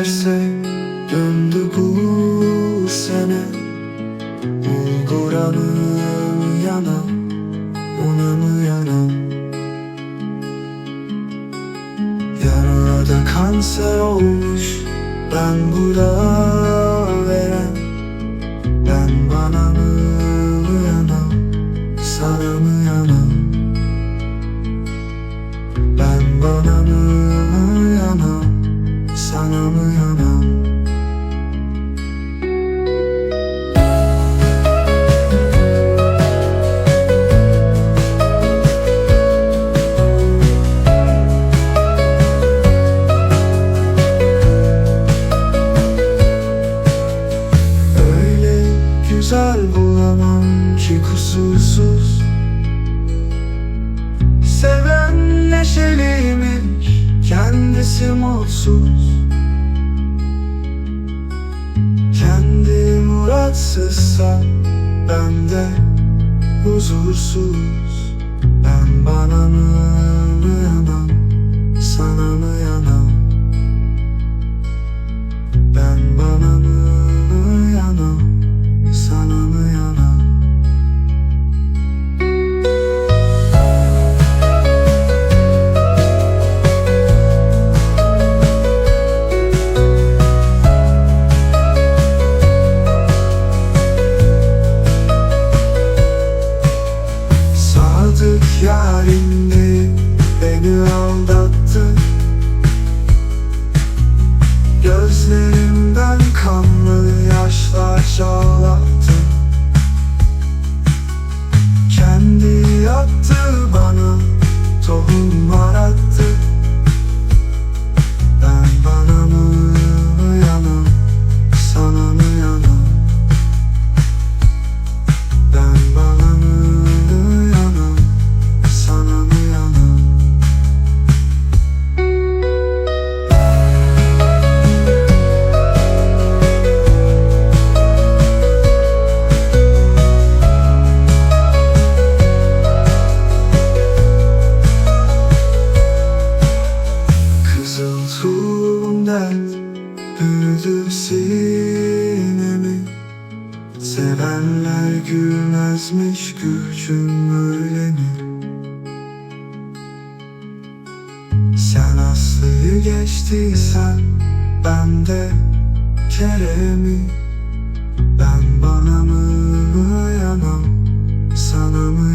terse döndü bu sene. Bulgura mı yana ona yana? Yarada kanser olmuş ben burada veren. Ben bana mı yana sana mı yana? Ben bana kendisi mutsuz Kendi muratsızsa ben de huzursuz. Ben bana mı aldattı Gözlerimden kanlı yaşlar çağlattı dert büyüdü sinemi Sevenler gülmezmiş gücüm öyle mi? Sen Aslı'yı geçtiysen ben de Kerem'i. Ben bana mı yanam sana mı